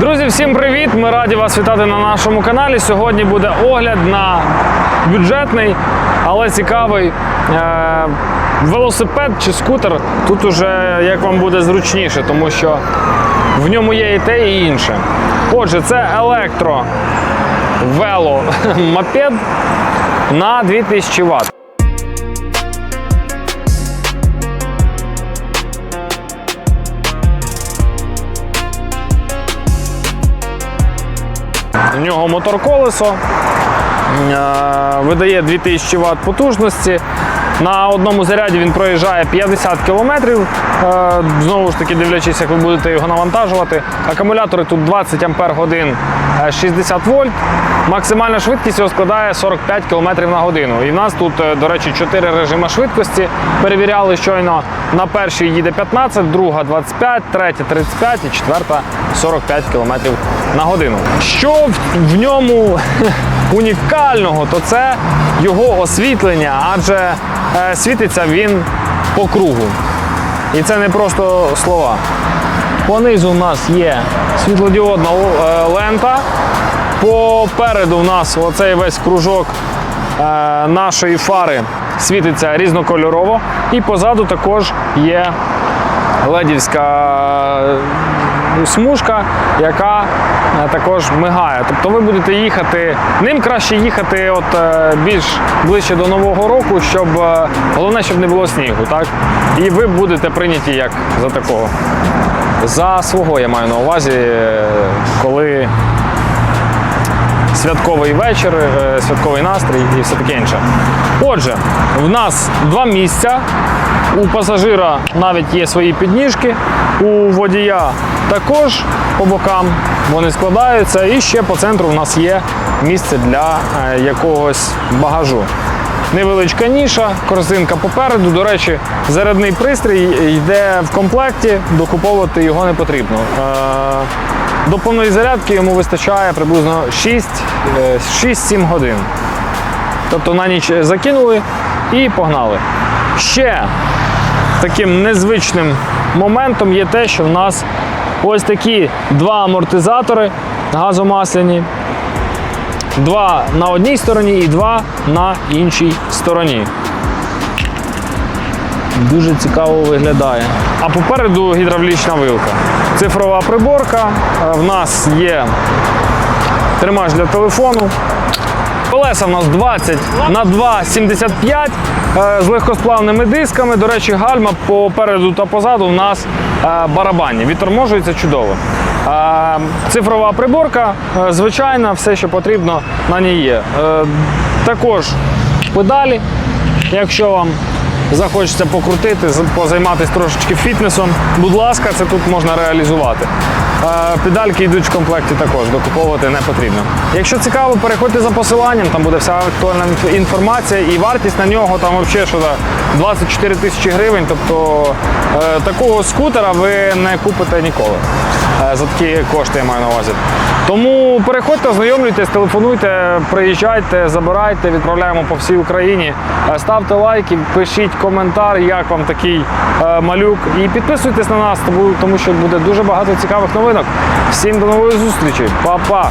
Друзі, всім привіт! Ми раді вас вітати на нашому каналі. Сьогодні буде огляд на бюджетний, але цікавий е- велосипед чи скутер. Тут уже як вам буде зручніше, тому що в ньому є і те, і інше. Отже, це електро вело мопед на 2000 Вт. У нього мотор-колесо, е, видає 2000 Вт потужності. На одному заряді він проїжджає 50 км. Знову ж таки, дивлячись, як ви будете його навантажувати. Акумулятори тут 20 Ампер годин 60 вольт. Максимальна швидкість його складає 45 км на годину. І в нас тут, е, до речі, 4 режими швидкості. Перевіряли щойно на першій їде 15, друга 25, третя 35 і четверта 45 км на годину. Що в ньому унікального, то це його освітлення, адже е, світиться він по кругу. І це не просто слова. Понизу в нас є світлодіодна е, лента. Попереду в нас оцей весь кружок е, нашої фари світиться різнокольорово. І позаду також є ледівська смужка, яка е, також мигає. Тобто ви будете їхати, ним краще їхати от е, більш ближче до Нового року, щоб е, головне, щоб не було снігу. Так? І ви будете прийняті як за такого. За свого я маю на увазі, коли святковий вечір, святковий настрій і все таке інше. Отже, в нас два місця. У пасажира навіть є свої підніжки, у водія також по бокам вони складаються. І ще по центру в нас є місце для е, якогось багажу. Невеличка ніша, корзинка попереду. До речі, зарядний пристрій йде в комплекті, докуповувати його не потрібно. Е, До повної зарядки йому вистачає приблизно 6, е, 6-7 годин. Тобто на ніч закинули і погнали. Ще таким незвичним моментом є те, що в нас ось такі два амортизатори газомасляні. Два на одній стороні і два на іншій стороні. Дуже цікаво виглядає. А попереду гідравлічна вилка. Цифрова приборка. Е, В нас є тримач для телефону. Колеса в нас 20 на 2,75 е, з легкосплавними дисками. До речі, гальма попереду та позаду в нас барабані. барабанні. Відторможується чудово. Е, Цифрова приборка, е, звичайна, все, що потрібно, на ній є. Е, Також педалі, якщо вам захочеться покрутити, позайматися трошечки фітнесом, будь ласка, це тут можна реалізувати. Педальки йдуть в комплекті також, докуповувати не потрібно. Якщо цікаво, переходьте за посиланням, там буде вся актуальна інформація і вартість на нього там взагалі що да, 24 тисячі гривень. Тобто е, такого скутера ви не купите ніколи. Е, За такі кошти я маю на увазі. Тому переходьте, ознайомлюйтесь, телефонуйте, приїжджайте, забирайте, відправляємо по всій Україні. Е, Ставте лайки, пишіть коментар, як вам такий е, малюк. І підписуйтесь на нас, тому- що буде дуже багато цікавих новинок. Всім до нової зустрічі. Па-па!